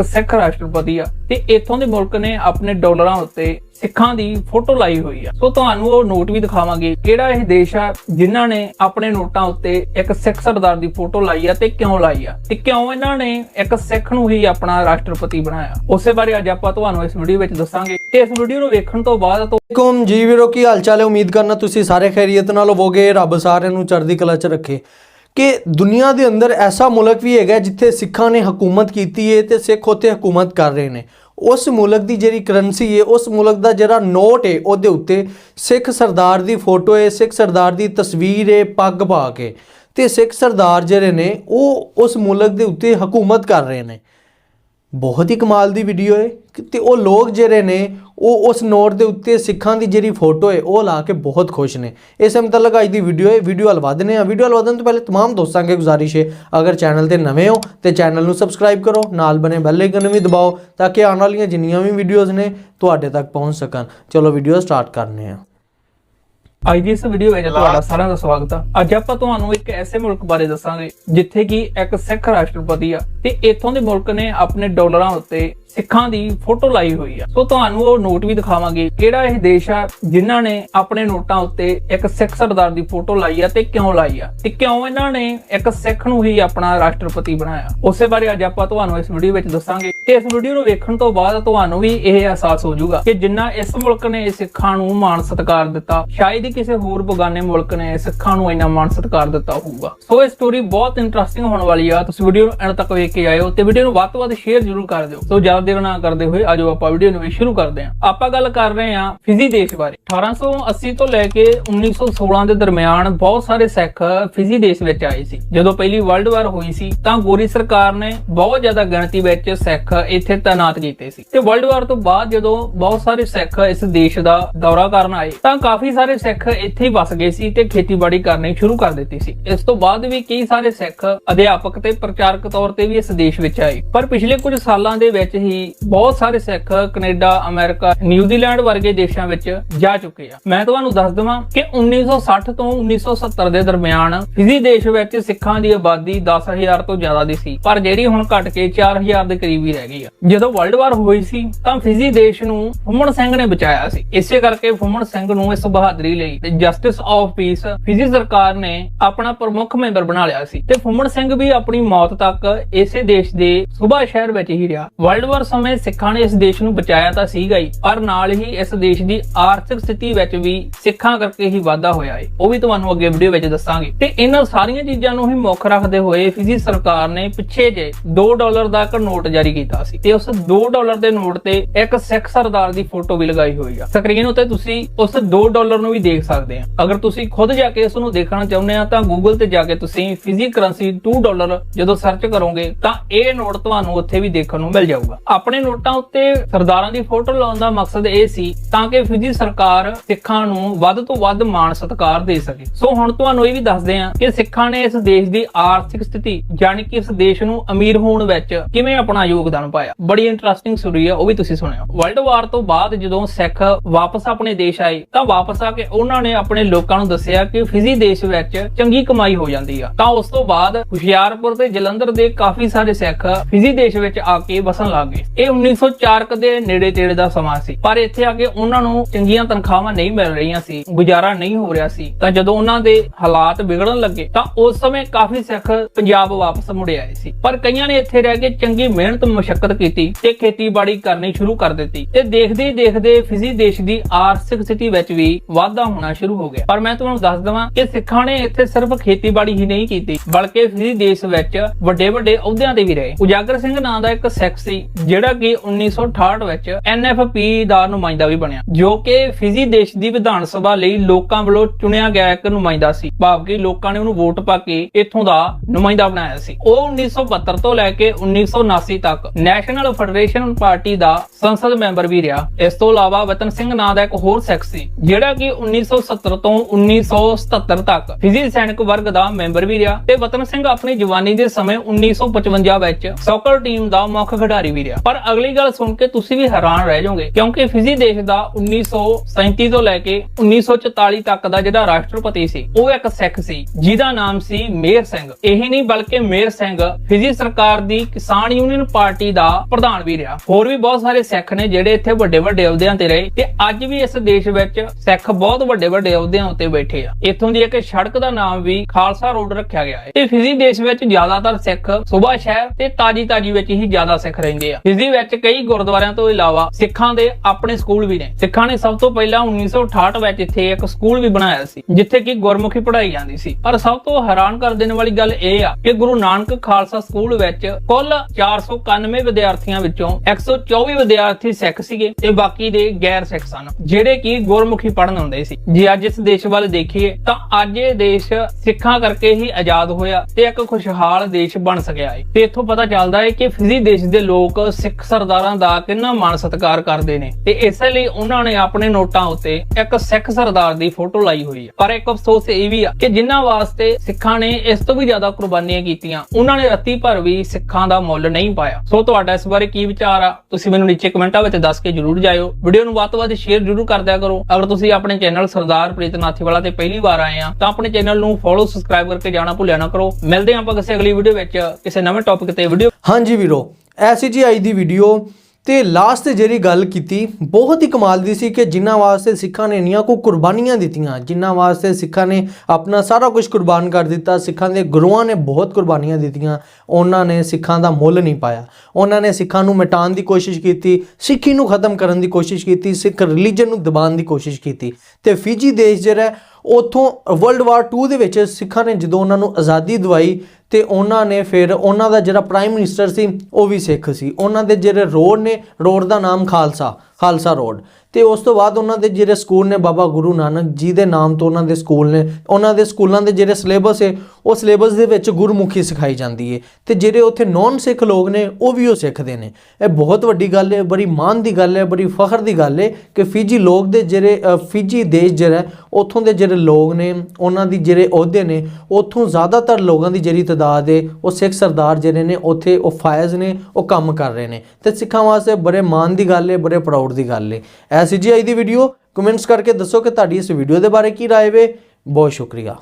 ਇੱਕ ਸਿੱਖ ਰਾਸ਼ਟਰਪਤੀ ਆ ਤੇ ਇੱਥੋਂ ਦੇ ਮੁਲਕ ਨੇ ਆਪਣੇ ਡਾਲਰਾਂ ਉੱਤੇ ਸਿੱਖਾਂ ਦੀ ਫੋਟੋ ਲਾਈ ਹੋਈ ਆ। ਸੋ ਤੁਹਾਨੂੰ ਉਹ ਨੋਟ ਵੀ ਦਿਖਾਵਾਂਗੇ ਕਿਹੜਾ ਇਹ ਦੇਸ਼ ਆ ਜਿਨ੍ਹਾਂ ਨੇ ਆਪਣੇ ਨੋਟਾਂ ਉੱਤੇ ਇੱਕ ਸਿੱਖ ਸਰਦਾਰ ਦੀ ਫੋਟੋ ਲਾਈ ਆ ਤੇ ਕਿਉਂ ਲਾਈ ਆ ਤੇ ਕਿਉਂ ਇਹਨਾਂ ਨੇ ਇੱਕ ਸਿੱਖ ਨੂੰ ਹੀ ਆਪਣਾ ਰਾਸ਼ਟਰਪਤੀ ਬਣਾਇਆ। ਉਸੇ ਬਾਰੇ ਅੱਜ ਆਪਾਂ ਤੁਹਾਨੂੰ ਇਸ ਵੀਡੀਓ ਵਿੱਚ ਦੱਸਾਂਗੇ ਤੇ ਇਸ ਵੀਡੀਓ ਨੂੰ ਵੇਖਣ ਤੋਂ ਬਾਅਦ ਤੋਂ ਜੀ ਵੀਰੋ, ਕੀ ਹਾਲ ਚਾਲ ਹੈ? ਉਮੀਦ ਕਰਨਾ ਤੁਸੀਂ ਸਾਰੇ ਖੈਰੀਅਤ ਨਾਲ ਹੋਵੋਗੇ, ਰੱਬ ਸਾਰਿਆਂ ਨੂੰ ਚੜ੍ਹਦੀ ਕਲਾ 'ਚ ਰੱਖੇ। ਕਿ ਦੁਨੀਆ ਦੇ ਅੰਦਰ ਐਸਾ ਮੁਲਕ ਵੀ ਹੈਗਾ ਜਿੱਥੇ ਸਿੱਖਾਂ ਨੇ ਹਕੂਮਤ ਕੀਤੀ ਹੈ ਤੇ ਸਿੱਖ ਉੱਥੇ ਹਕੂਮਤ ਕਰ ਰਹੇ ਨੇ। ਉਸ ਮੁਲਕ ਦੀ ਜਿਹੜੀ ਕਰੰਸੀ ਹੈ ਉਸ ਮੁਲਕ ਦਾ ਜਿਹੜਾ ਨੋਟ ਹੈ ਉਹਦੇ ਉੱਤੇ ਸਿੱਖ ਸਰਦਾਰ ਦੀ ਫੋਟੋ ਹੈ ਸਿੱਖ ਸਰਦਾਰ ਦੀ ਤਸਵੀਰ ਹੈ ਪੱਗ ਪਾ ਕੇ। ਤੇ ਸਿੱਖ ਸਰਦਾਰ ਜਿਹੜੇ ਨੇ, ਉਹ ਉਸ ਮੁਲਕ ਦੇ ਉੱਤੇ ਹਕੂਮਤ ਕਰ ਰਹੇ ਨੇ। ਬਹੁਤ ਹੀ ਕਮਾਲ ਦੀ ਵੀਡੀਓ ਹੈ ਤੇ ਉਹ ਲੋਕ ਜਿਹੜੇ ਨੇ ਉਹ ਉਸ ਨੋਟ ਦੇ ਉੱਤੇ ਸਿੱਖਾਂ ਦੀ ਜਿਹੜੀ ਫੋਟੋ ਹੈ ਉਹ ਲਾ ਕੇ ਬਹੁਤ ਖੁਸ਼ ਨੇ ਇਸ ਮੁਤਲਕ ਅੱਜ ਦੀ ਵੀਡੀਓ ਹੈ ਵੀਡੀਓ ਹਲ ਵਧਨੇ ਆ ਵੀਡੀਓ ਹਲ ਵਧਣ ਤੋਂ ਪਹਿਲੇ तमाम ਦੋਸਤਾਂ ਕੇ ਗੁਜ਼ਾਰਿਸ਼ ਹੈ ਅਗਰ ਚੈਨਲ ਤੇ ਨਵੇਂ ਹੋ ਤੇ ਚੈਨਲ ਨੂੰ ਸਬਸਕ੍ਰਾਈਬ ਕਰੋ ਨਾਲ ਬਨੇ ਬੈਲ ਆਈਕਨ ਵੀ ਦਬਾਓ ਤਾਂ ਕਿ ਆਉਣ ਵਾਲੀਆਂ ਜਿੰਨੀਆਂ ਵੀ ਵੀਡੀਓਜ਼ ਨੇ ਤੁਹਾਡੇ ਤੱਕ ਪਹੁੰਚ ਸਕਣ ਚਲੋ ਵੀਡੀਓ ਸਟਾਰਟ ਕਰਨੇ ਆ ਅੱਜ ਦੀ ਇਸ ਵੀਡੀਓ ਵਿੱਚ ਤੁਹਾਡਾ ਸਾਰਿਆਂ ਦਾ ਸਵਾਗਤ ਆ ਅੱਜ ਆਪਾਂ ਤੁਹਾਨੂੰ ਇੱਕ ਐਸੇ ਮੁਲਕ ਬਾਰੇ ਦੱਸਾਂਗੇ ਜਿੱਥੇ ਕਿ ਇੱਕ ਸਿੱਖ ਰਾਸ਼ਟਰਪਤੀ ਆ ਤੇ ਇੱਥੋਂ ਦੇ ਮੁਲਕ ਨੇ ਆਪਣੇ ਡਾਲਰਾਂ ਉੱਤੇ ਸਿੱਖਾਂ ਦੀ ਫੋਟੋ ਲਾਈ ਹੋਈ ਆ। ਸੋ ਤੁਹਾਨੂੰ ਉਹ ਨੋਟ ਵੀ ਦਿਖਾਵਾਂਗੇ ਕਿਹੜਾ ਇਹ ਦੇਸ਼ ਆ ਜਿਨ੍ਹਾਂ ਨੇ ਆਪਣੇ ਨੋਟਾਂ ਉੱਤੇ ਇੱਕ ਸਿੱਖ ਸਰਦਾਰ ਦੀ ਫੋਟੋ ਲਾਈ ਆ ਤੇ ਕਿਉਂ ਲਾਈ ਆ ਤੇ ਕਿਉਂ ਇਹਨਾਂ ਨੇ ਇੱਕ ਸਿੱਖ ਨੂੰ ਹੀ ਆਪਣਾ ਰਾਸ਼ਟਰਪਤੀ ਬਣਾਇਆ। ਉਸੇ ਬਾਰੇ ਅੱਜ ਆਪਾਂ ਤੁਹਾਨੂੰ ਇਸ ਵੀਡੀਓ ਵਿੱਚ ਦੱਸਾਂਗੇ ਤੇ ਇਸ ਵੀਡੀਓ ਨੂੰ ਵੇਖਣ ਤੋਂ ਬਾਅਦ ਤੁਹਾਨੂੰ ਵੀ ਇਹ ਅਹਿਸਾਸ ਹੋ ਜਾਊਗਾ ਕਿ ਜਿੰਨਾ ਇਸ ਮੁਲਕ ਨੇ ਸਿੱਖਾਂ ਨੂੰ ਮਾਣ ਸਤਿਕਾਰ ਦਿੱਤਾ, ਸ਼ਾਇਦ ਹੀ ਕਿਸੇ ਹੋਰ ਬਗਾਨੇ ਮੁਲਕ ਨੇ ਸਿੱਖਾਂ ਨੂੰ ਇੰਨਾ ਮਾਣ ਸਤਿਕਾਰ ਦਿੱਤਾ ਹੋਊਗਾ। ਸੋ ਇਹ ਸਟੋਰੀ ਬਹੁਤ ਇੰਟਰਸਟਿੰਗ ਹੋਣ ਵਾਲੀ ਆ। ਤੁਸੀਂ ਵੀਡੀਓ ਨੂੰ ਐਂਡ ਤੱਕ ਵੇਖ ਕੇ ਆਇਓ ਤੇ ਵੀਡੀਓ ਨੂੰ ਵੱਧ ਤੋਂ ਵੱਧ ਸ਼ੇਅਰ ਜ਼ਰੂਰ ਕਰ ਦਿਓ। ਸੋ ਜ਼ਿਆਦਾ ਦੇਰ ਨਾ ਕਰਦੇ ਹੋਏ, ਆਜੋ ਆਪਾਂ ਵੀਡੀਓ ਨੂੰ ਵੀ ਸ਼ੁਰੂ ਕਰਦੇ ਹਾਂ। ਆਪਾਂ ਗੱਲ ਕਰ ਰਹੇ ਹਾਂ ਫਿਜੀ ਦੇਸ਼ ਬਾਰੇ। 1880 ਤੋਂ ਲੈ ਕੇ 1916 ਦੇ ਦਰਮਿਆਨ ਬਹੁਤ ਸਾਰੇ ਸਿੱਖ ਫਿਜੀ ਦੇਸ਼ ਵਿੱਚ ਆਏ ਸੀ। ਜਦੋਂ ਪਹਿਲੀ ਵਰਲਡ ਵਾਰ ਹੋਈ ਸੀ, ਤਾਂ ਗੋਰੀ ਸਰਕਾਰ ਨੇ ਬਹੁਤ ਜ਼ਿਆਦਾ ਗਿਣਤੀ ਵਿੱਚ ਸਿੱਖ ਇੱਥੇ ਤਾਇਨਾਤ ਕੀਤੇ ਸੀ। ਤੇ ਵਰਲਡ ਵਾਰ ਤੋਂ ਬਾਅਦ ਜਦੋਂ ਬਹੁਤ ਸਾਰੇ ਸਿੱਖ ਇਸ ਦੇਸ਼ ਦਾ ਦੌਰਾ ਕਰਨ ਆਏ, ਤਾਂ ਕਾਫੀ ਸਾਰੇ ਸਿੱਖ ਇੱਥੇ ਹੀ ਵਸ ਗਏ ਸੀ ਤੇ ਖੇਤੀਬਾੜੀ ਕਰਨੀ ਸ਼ੁਰੂ ਕਰ ਦਿੱਤੀ ਸੀ। ਇਸ ਤੋਂ ਬਾਅਦ ਵੀ ਕਈ ਸਾਰੇ ਸਿੱਖ ਅਧਿਆਪਕ ਤੇ ਪ੍ਰਚਾਰਕ ਤੌਰ ਤੇ ਵੀ ਇਸ ਦੇਸ਼ ਵਿੱਚ ਆਏ। ਪਰ ਪਿਛਲੇ ਕੁਝ ਸਾਲਾਂ ਦੇ ਵਿੱਚ ਹੀ ਬਹੁਤ ਸਾਰੇ ਸਿੱਖ ਕੈਨੇਡਾ, ਅਮਰੀਕਾ ਨਿਊਜ਼ੀਲੈਂਡ ਵਰਗੇ ਦੇਸ਼ਾਂ ਵਿੱਚ ਜਾ ਚੁੱਕੇ ਆ। ਮੈਂ ਤੁਹਾਨੂੰ ਦੱਸ ਦਵਾਂ ਕਿ 1960 ਤੋਂ 1970 ਦੇ ਦਰਮਿਆਨ ਫਿਜੀ ਦੇਸ਼ ਵਿੱਚ ਸਿੱਖਾਂ ਦੀ ਆਬਾਦੀ 10000 ਤੋਂ ਜ਼ਿਆਦਾ ਦੀ ਸੀ, ਪਰ ਜਿਹੜੀ ਹੁਣ ਘਟ ਕੇ 4000 ਦੇ ਕਰੀਬ ਹੀ ਰਹਿ ਗਈ ਆ। ਜਦੋਂ ਵਰਲਡ ਵਾਰ ਹੋਈ ਸੀ, ਤਾਂ ਫਿਜੀ ਦੇਸ਼ ਨੂੰ ਫੁੰਮਣ ਸਿੰਘ ਨੇ ਬਚਾਇਆ ਸੀ। ਇਸੇ ਕਰਕੇ ਫੁੰਮਣ ਸਿੰਘ ਨੂੰ ਇਸ ਬਹਾਦਰੀ ਲਈ ਤੇ ਜਸਟਿਸ ਆਫ ਪੀਸ ਫਿਜੀ ਸਰਕਾਰ ਨੇ ਆਪਣਾ ਪ੍ਰਮੁੱਖ ਮੈਂਬਰ ਬਣਾ ਲਿਆ ਸੀ। ਤੇ ਫੁੰਮਣ ਸਿੰਘ ਵੀ ਆਪਣੀ ਮੌਤ ਤੱਕ ਇਸੇ ਦੇਸ਼ ਦੇ ਸੁਬਾ ਸ਼ਹਿਰ ਵਿੱਚ ਹੀ ਰਿਹਾ। ਵਰਲਡ ਵਾਰ ਸਮੇਂ ਸਿੱਖਾਂ ਨੇ ਇਸ ਦੇਸ਼ ਨੂੰ ਬਚਾਇਆ ਤਾਂ ਸੀਗਾ ਹੀ, ਪਰ ਨਾਲ ਹੀ ਇਸ ਦੇਸ਼ ਦੀ ਆਰਥਿਕ ਸਥਿਤੀ ਵਿੱਚ ਵੀ ਸਿੱਖਾਂ ਕਰਕੇ ਹੀ ਵਾਧਾ ਹੋਇਆ ਹੈ ਉਹ ਵੀ ਤੁਹਾਨੂੰ ਅੱਗੇ ਵੀਡੀਓ ਵਿੱਚ ਦੱਸਾਂਗੇ। ਤੇ ਇਹਨਾਂ ਸਾਰੀਆਂ ਚੀਜ਼ਾਂ ਨੂੰ ਹੀ ਮੁੱਖ ਰੱਖਦੇ ਹੋਏ ਫਿਜੀ ਸਰਕਾਰ ਨੇ ਪਿੱਛੇ ਜੇ 2 ਡਾਲਰ ਦਾ ਇੱਕ ਨੋਟ ਜਾਰੀ ਕੀਤਾ ਸੀ। ਤੇ ਉਸ 2 ਡਾਲਰ ਦੇ ਨੋਟ ਤੇ ਇੱਕ ਸਿੱਖ ਸਰਦਾਰ ਦੀ ਫੋਟੋ ਵੀ ਲਗਾਈ ਹੋਈ ਆ। ਸਕਰੀਨ ਉੱਤੇ ਤੁਸੀਂ ਉਸ 2 ਡਾਲਰ ਨੂੰ ਵੀ ਦੇਖ ਸਕਦੇ ਆ। ਅਗਰ ਤੁਸੀਂ ਖੁਦ ਜਾ ਕੇ ਇਸ ਨੂੰ ਦੇਖਣਾ ਚਾਹੁੰਦੇ ਆ ਤਾਂ ਗੂਗਲ ਤੇ ਜਾ ਕੇ ਤੁਸੀਂ ਫਿਜੀ ਕਰੰਸੀ 2 ਡਾਲਰ ਜਦੋਂ ਸਰਚ ਕਰੋਗੇ ਤਾਂ ਇਹ ਨੋਟ ਤੁਹਾਨੂੰ ਉੱਥੇ ਵੀ ਦੇਖਣ ਨੂੰ ਮਿਲ ਜਾਊਗਾ। ਆਪਣੇ ਨੋਟਾਂ ਉੱਤੇ ਸਰਦਾਰਾਂ ਦੀ ਫੋਟੋ ਲਾਉਣ ਦਾ ਮਕਸਦ ਇਹ ਸੀ ਤਾਂ ਕਿ ਫਿਜੀ ਸਰਕਾਰ ਸਿੱਖਾਂ ਨੂੰ ਵੱਧ ਤੋਂ ਵੱਧ ਮਾਣ ਸਤਿਕਾਰ ਦੇ ਸਕੇ। ਸੋ ਹੁਣ ਤੁਹਾਨੂੰ ਇਹ ਵੀ ਦੱਸਦੇ ਹਾਂ ਕਿ ਸਿੱਖਾਂ ਨੇ ਇਸ ਦੇਸ਼ ਦੀ ਆਰਥਿਕ ਸਥਿਤੀ ਯਾਨੀ ਕਿ ਇਸ ਦੇਸ਼ ਨੂੰ ਅਮੀਰ ਹੋਣ ਵਿੱਚ ਕਿਵੇਂ ਆਪਣਾ ਯੋਗਦਾਨ ਪਾਇਆ। ਬੜੀ ਇੰਟਰਸਟਿੰਗ ਸਟੋਰੀ ਆ, ਉਹ ਵੀ ਤੁਸੀਂ ਸੁਣਿਓ ਵਰਲਡ ਵਾਰ ਤੋਂ ਬਾਅਦ ਜਦੋਂ ਸਿੱਖ ਵਾਪਸ ਆਪਣੇ ਦੇਸ਼ ਆਏ, ਤਾਂ ਵਾਪਸ ਆ ਕੇ ਉਹਨਾਂ ਨੇ ਆਪਣੇ ਲੋਕਾਂ ਨੂੰ ਦੱਸਿਆ ਕਿ ਫਿਜੀ ਦੇਸ਼ ਵਿੱਚ ਚੰਗੀ ਕਮਾਈ ਹੋ ਜਾਂਦੀ ਆ। ਤਾਂ ਉਸ ਤੋਂ ਬਾਅਦ ਹੁਸ਼ਿਆਰਪੁਰ ਤੇ ਜਲੰਧਰ ਦੇ ਕਾਫੀ ਸਾਰੇ ਸਿੱਖ ਫਿਜੀ ਦੇਸ਼ ਵਿੱਚ ਆ ਕੇ ਵਸਣ ਲੱਗ ਗਏ। ਇਹ 1904 ਕ ਦੇ ਨੇੜੇ ਤੇੜੇ ਦਾ ਸਮਾਂ ਸੀ। ਪਰ ਇੱਥੇ ਆ ਕੇ ਉਹਨਾਂ ਨੂੰ ਚੰਗੀਆਂ ਤਨਖਾਹਾਂ ਨਹੀਂ ਮਿਲ ਰਹੀਆਂ ਸੀ, ਗੁਜ਼ਾਰਾ ਨਹੀਂ ਹੋ ਰਿਹਾ ਸੀ। ਤਾਂ ਜਦੋਂ ਉਹਨਾਂ ਦੇ ਹਾਲਾਤ ਵਿਗੜਨ ਲੱਗੇ, ਤਾਂ ਉਸ ਸਮੇਂ ਕਾਫੀ ਸਿੱਖ ਪੰਜਾਬ ਵਾਪਸ ਮੁੜ ਆਏ ਸੀ। ਪਰ ਕਈਆਂ ਨੇ ਇੱਥੇ ਰਹਿ ਕੇ ਚੰਗੀ ਮਿਹਨਤ ਮੁਸ਼ਕਲ ਕੀਤੀ ਤੇ ਖੇਤੀਬਾੜੀ ਕਰਨੀ ਸ਼ੁਰੂ ਕਰ ਦਿੱਤੀ। ਤੇ ਦੇਖਦੇ ਹੀ ਦੇਖਦੇ ਫਿਜੀ ਦੇਸ਼ ਦੀ ਆਰਥਿਕ ਸਥਿਤੀ ਵਿੱਚ ਵੀ ਵਾਧਾ ਹੋਣਾ ਸ਼ੁਰੂ ਹੋ ਗਿਆ। ਪਰ ਮੈਂ ਤੁਹਾਨੂੰ ਦੱਸ ਦਵਾਂ ਕਿ ਸਿੱਖਾਂ ਨੇ ਇੱਥੇ ਸਿਰਫ ਖੇਤੀਬਾੜੀ ਹੀ ਨਹੀਂ ਕੀਤੀ, ਬਲਕਿ ਫਿਜੀ ਦੇਸ਼ ਵਿੱਚ ਵੱਡੇ ਵੱਡੇ ਅਹੁਦਿਆਂ ਤੇ ਵੀ ਰਹੇ। ਉਜਾਗਰ ਸਿੰਘ ਨਾਂ ਦਾ ਇੱਕ ਸਿੱਖ ਸੀ ਜਿਹੜਾ ਕਿ 1968 ਵਿੱਚ ਐਨਐਫਪੀ ਦਾ ਨੁਮਾਇੰਦਾ ਵੀ ਬਣਿਆ, ਜੋ ਕਿ ਫਿਜੀ ਦੇਸ਼ ਦੀ ਵਿਧਾਨ ਸਭਾ ਲਈ ਲੋਕਾਂ ਵੱਲੋਂ ਚੁਣਿਆ ਗਿਆ ਇੱਕ ਨੁਮਾਇੰਦਾ ਸੀ ਭਾਵ ਕਿ ਲੋਕਾਂ ਨੇ ਉਹਨੂੰ ਵੋਟ ਪਾ ਕੇ ਇੱਥੋਂ ਦਾ ਨੁਮਾਇੰਦਾ ਬਣਾਇਆ ਸੀ। ਉਹ 1972 ਤੋਂ ਲੈ ਕੇ 1979 ਤੱਕ ਨੈਸ਼ਨਲ ਫੈਡਰੇਸ਼ਨ ਪਾਰਟੀ ਦਾ ਸੰਸਦ ਮੈਂਬਰ ਵੀ ਰਿਹਾ। ਇਸ ਤੋਂ ਇਲਾਵਾ ਵਤਨ ਸਿੰਘ ਨਾਂ ਦਾ ਇੱਕ ਹੋਰ ਸਿੱਖ ਸੀ, ਜਿਹੜਾ ਕਿ 1970 ਤੋਂ 1977 ਤੱਕ ਫਿਜੀ ਸੈਨਿਕ ਵਰਗ ਦਾ ਮੈਂਬਰ ਵੀ ਰਿਹਾ ਤੇ ਵਤਨ ਸਿੰਘ ਆਪਣੀ ਜਵਾਨੀ ਦੇ ਸਮੇਂ 1955 ਵਿੱਚ ਸੌਕਰ ਟੀਮ ਦਾ ਮੁੱਖ ਖਿਡਾਰੀ ਵੀ ਰਿਹਾ। ਗਿਆ ਪਰ ਅਗਲੀ ਗੱਲ ਸੁਣ ਕੇ ਤੁਸੀਂ ਵੀ ਹੈਰਾਨ ਰਹਿ ਜਾਓਗੇ, ਕਿਉਂਕਿ ਫਿਜੀ ਦੇਸ਼ ਦਾ 1937 ਤੋਂ ਲੈ ਕੇ 1944 ਤੱਕ ਦਾ ਜਿਹੜਾ ਰਾਸ਼ਟਰਪਤੀ ਸੀ, ਉਹ ਇੱਕ ਸਿੱਖ ਸੀ, ਜਿਹਦਾ ਨਾਮ ਸੀ ਮੇਰ ਸਿੰਘ। ਇਹ ਨਹੀਂ ਬਲਕਿ ਮੇਰ ਸਿੰਘ ਫਿਜੀ ਸਰਕਾਰ ਦੀ ਕਿਸਾਨ ਯੂਨੀਅਨ ਪਾਰਟੀ ਦਾ ਪ੍ਰਧਾਨ ਵੀ ਰਿਹਾ। ਹੋਰ ਵੀ ਬਹੁਤ ਸਾਰੇ ਸਿੱਖ ਨੇ ਜਿਹੜੇ ਇੱਥੇ ਵੱਡੇ ਵੱਡੇ ਅਹੁਦਿਆਂ ਤੇ ਰਹੇ ਤੇ ਅੱਜ ਵੀ ਇਸ ਦੇਸ਼ ਵਿੱਚ ਸਿੱਖ ਬਹੁਤ ਵੱਡੇ ਵੱਡੇ ਅਹੁਦਿਆਂ ਉੱਤੇ ਬੈਠੇ ਆ। ਇੱਥੋਂ ਦੀ ਇੱਕ ਸੜਕ ਦਾ ਨਾਮ ਵੀ ਖਾਲਸਾ ਰੋਡ ਰੱਖਿਆ ਗਿਆ ਹੈ। ਤੇ ਫਿਜੀ ਦੇਸ਼ ਵਿੱਚ ਜ਼ਿਆਦਾਤਰ ਸਿੱਖ ਸੁਬਾ, ਸ਼ਹਿਰ ਤੇ ਤਾਜੀ ਤਾਜੀ ਵਿੱਚ ਹੀ ਜ਼ਿਆਦਾ ਸਿੱਖ ਰਹਿੰਦੇ ਆ। ਫਿਜੀ ਵਿੱਚ ਕਈ ਗੁਰਦੁਆਰਿਆਂ ਤੋਂ ਇਲਾਵਾ ਸਿੱਖਾਂ ਦੇ ਆਪਣੇ ਸਕੂਲ ਵੀ ਨੇ। ਸਿੱਖਾਂ ਨੇ ਸਭ ਤੋਂ ਪਹਿਲਾਂ 1968 ਵਿੱਚ ਇੱਥੇ ਇੱਕ ਸਕੂਲ ਵੀ ਬਣਾਇਆ ਸੀ, ਜਿੱਥੇ ਕਿ ਗੁਰਮੁਖੀ ਪੜ੍ਹਾਈ ਜਾਂਦੀ ਸੀ। ਪਰ ਸਭ ਤੋਂ ਹੈਰਾਨ ਕਰ ਦੇਣ ਵਾਲੀ ਗੱਲ ਇਹ ਆ ਕਿ ਗੁਰੂ ਨਾਨਕ ਖਾਲਸਾ ਸਕੂਲ ਵਿੱਚ ਕੁੱਲ 491 ਵਿਦਿਆਰਥੀਆਂ ਵਿੱਚੋਂ 124 ਵਿਦਿਆਰਥੀ ਸਿੱਖ ਸੀਗੇ ਤੇ ਬਾਕੀ ਦੇ ਗੈਰ ਸਿੱਖ ਸਨ, ਜਿਹੜੇ ਕਿ ਗੁਰਮੁਖੀ ਪੜ੍ਹਨ ਆਉਂਦੇ ਸੀ। ਜੇ ਅੱਜ ਇਸ ਦੇਸ਼ ਵੱਲ ਦੇਖੀਏ ਤਾਂ ਅੱਜ ਇਹ ਦੇਸ਼ ਸਿੱਖਾਂ ਕਰਕੇ ਹੀ ਆਜ਼ਾਦ ਹੋਇਆ ਤੇ ਇੱਕ ਖੁਸ਼ਹਾਲ ਦੇਸ਼ ਬਣ ਸਕਿਆ ਹੈ ਤੇ ਇਥੋਂ ਪਤਾ ਚੱਲਦਾ ਹੈ ਕਿ ਫਿਜੀ ਦੇਸ਼ ਦੇ ਲੋਕ ਸਿੱਖ ਸਰਦਾਰਾਂ ਦਾ ਕਿੰਨਾ ਮਾਣ ਸਤਿਕਾਰ ਕਰਦੇ ਨੇ। ਤੇ ਇਸੇ ਲਈ ਉਹਨਾਂ ਨੇ ਆਪਣੇ ਨੋਟਾਂ ਉੱਤੇ ਇੱਕ ਸਿੱਖ ਸਰਦਾਰ ਦੀ ਫੋਟੋ ਲਾਈ ਹੋਈ ਹੈ। ਪਰ ਇੱਕ ਅਫਸੋਸ ਇਹ ਵੀ ਆ ਕਿ ਜਿਨ੍ਹਾਂ ਵਾਸਤੇ ਸਿੱਖਾਂ ਨੇ ਇਸ ਤੋਂ ਵੀ ਜ਼ਿਆਦਾ ਕੁਰਬਾਨੀਆਂ ਕੀਤੀਆਂ, ਉਹਨਾਂ ਨੇ ਰੱਤੀ ਭਰ ਵੀ ਸਿੱਖਾਂ ਦਾ ਮੁੱਲ ਨਹੀਂ ਪਾਇਆ। ਸੋ ਤੁਹਾਡਾ ਇਸ ਬਾਰੇ ਕੀ ਵਿਚਾਰ ਆ, ਤੁਸੀਂ ਮੈਨੂੰ ਨੀਚੇ ਕਮੈਂਟਾਂ ਵਿੱਚ ਦੱਸ ਕੇ ਜਰੂਰ ਜਾਇਓ। ਵੀਡੀਓ ਨੂੰ ਵੱਧ ਤੋਂ ਵੱਧ ਸ਼ੇਅਰ ਜਰੂਰ ਕਰਦਿਆ ਕਰੋ। ਅਗਰ ਤੁਸੀਂ ਆਪਣੇ ਚੈਨਲ ਸਰਦਾਰ ਪ੍ਰੀਤ ਨਾਥੀਵਾਲਾ ਤੇ ਪਹਿਲੀ ਵਾਰ ਆਏ ਆ, ਤਾਂ ਆਪਣੇ ਚੈਨਲ ਨੂੰ ਫੋਲੋ ਸਬਸਕ੍ਰਾਈਬ ਕਰਕੇ ਜਾਣਾ ਭੁੱਲਿਆ ਨਾ ਕਰੋ। ਮਿਲਦੇ ਹਾਂ ਆਪਾਂ ਕਿਸੇ ਅਗਲੀ ਵੀਡੀਓ ਵਿੱਚ ਕਿਸੇ ਨਵੇਂ ਟੌਪਿਕ ਤੇ ਵੀਡੀਓ ਹਾਂਜੀ ਵੀਰੋ ਐਸੀ ਜੀ ਆਈ ਦੀ ਵੀਡੀਓ ਤੇ ਲਾਸਟ ਤੇ ਜਿਹੜੀ ਗੱਲ ਕੀਤੀ ਬਹੁਤ ਹੀ ਕਮਾਲ ਦੀ ਸੀ ਕਿ ਜਿਨ੍ਹਾਂ ਵਾਸਤੇ ਸਿੱਖਾਂ ਨੇ ਇੰਨੀਆਂ ਕੋ ਕੁਰਬਾਨੀਆਂ ਦਿੱਤੀਆਂ ਜਿਨ੍ਹਾਂ ਵਾਸਤੇ ਸਿੱਖਾਂ ਨੇ ਆਪਣਾ ਸਾਰਾ ਕੁਝ ਕੁਰਬਾਨ ਕਰ ਦਿੱਤਾ ਸਿੱਖਾਂ ਦੇ ਗੁਰੂਆਂ ਨੇ ਬਹੁਤ ਕੁਰਬਾਨੀਆਂ ਦਿੱਤੀਆਂ ਉਹਨਾਂ ਨੇ ਸਿੱਖਾਂ ਦਾ ਮੁੱਲ ਨਹੀਂ ਪਾਇਆ। ਉਹਨਾਂ ਨੇ ਸਿੱਖਾਂ ਨੂੰ ਮਿਟਾਉਣ ਦੀ ਕੋਸ਼ਿਸ਼ ਕੀਤੀ ਸਿੱਖੀ ਨੂੰ ਖਤਮ ਕਰਨ ਦੀ ਕੋਸ਼ਿਸ਼ ਕੀਤੀ ਸਿੱਖ ਰਿਲੀਜਨ ਨੂੰ ਦਬਾਉਣ ਦੀ ਕੋਸ਼ਿਸ਼ ਕੀਤੀ। ਤੇ ਫਿਜੀ ਦੇਸ਼ ਜਿਹੜਾ ਹੈ, ਉੱਥੋਂ ਵਰਲਡ ਵਾਰ 2 ਦੇ ਵਿੱਚ ਸਿੱਖਾਂ ਨੇ ਜਦੋਂ ਉਹਨਾਂ ਨੂੰ ਆਜ਼ਾਦੀ ਦਵਾਈ ਤੇ ਉਹਨਾਂ ਨੇ ਫਿਰ ਉਹਨਾਂ ਦਾ ਜਿਹੜਾ ਪ੍ਰਾਈਮ ਮਿਨਿਸਟਰ ਸੀ, ਉਹ ਵੀ ਸਿੱਖ ਸੀ। ਉਹਨਾਂ ਦੇ ਜਿਹੜੇ ਰੋਡ ਨੇ ਰੋਡ ਦਾ ਨਾਮ ਖਾਲਸਾ। ਖਾਲਸਾ ਰੋਡ। ਤੇ ਉਸ ਤੋਂ ਬਾਅਦ ਉਹਨਾਂ ਦੇ ਜਿਹੜੇ ਸਕੂਲ ਨੇ ਬਾਬਾ ਗੁਰੂ ਨਾਨਕ ਜੀ ਦੇ ਨਾਮ ਤੋਂ ਉਹਨਾਂ ਦੇ ਸਕੂਲ ਨੇ, ਉਹਨਾਂ ਦੇ ਸਕੂਲਾਂ ਦੇ ਜਿਹੜੇ ਸਿਲੇਬਸ ਹੈ ਉਹ ਸਿਲੇਬਸ ਦੇ ਵਿੱਚ ਗੁਰਮੁਖੀ ਸਿਖਾਈ ਜਾਂਦੀ ਹੈ ਤੇ ਜਿਹੜੇ ਉੱਥੇ ਨੌਨ ਸਿੱਖ ਲੋਕ ਨੇ, ਉਹ ਵੀ ਉਹ ਸਿੱਖਦੇ ਨੇ। ਇਹ ਬਹੁਤ ਵੱਡੀ ਗੱਲ ਹੈ ਬੜੀ ਮਾਣ ਦੀ ਗੱਲ ਹੈ ਬੜੀ ਫਖਰ ਦੀ ਗੱਲ ਹੈ ਕਿ ਫਿਜੀ ਲੋਕ ਦੇ ਜਿਹੜੇ ਫਿਜੀ ਦੇਸ਼ ਜਿਹੜਾ ਉੱਥੋਂ ਦੇ ਜਿਹੜੇ ਲੋਕ ਨੇ, ਉਹਨਾਂ ਦੀ ਜਿਹੜੇ ਅਹੁਦੇ ਨੇ, ਉੱਥੋਂ ਜ਼ਿਆਦਾਤਰ ਲੋਕਾਂ ਦੀ ਜਿਹੜੀ ਤਾਦਾਦ ਹੈ ਉਹ ਸਿੱਖ ਸਰਦਾਰ ਜਿਹੜੇ ਨੇ, ਉੱਥੇ ਉਹ ਫਾਇਜ਼ ਨੇ, ਉਹ ਕੰਮ ਕਰ ਰਹੇ ਨੇ। ਤੇ ਸਿੱਖਾਂ ਵਾਸਤੇ ਬੜੇ ਮਾਣ ਦੀ ਗੱਲ ਹੈ ਬੜੇ ਪ੍ਰਾਊਡ ਦੀ ਗੱਲ ਹੈ ਐਸੀ ਜੀ ਆਈ ਦੀ ਵੀਡੀਓ ਕਮੈਂਟਸ ਕਰਕੇ ਦੱਸੋ ਕਿ ਤੁਹਾਡੀ ਇਸ ਵੀਡੀਓ ਦੇ ਬਾਰੇ ਕੀ ਰਾਏ ਵੇ। ਬਹੁਤ ਸ਼ੁਕਰੀਆ।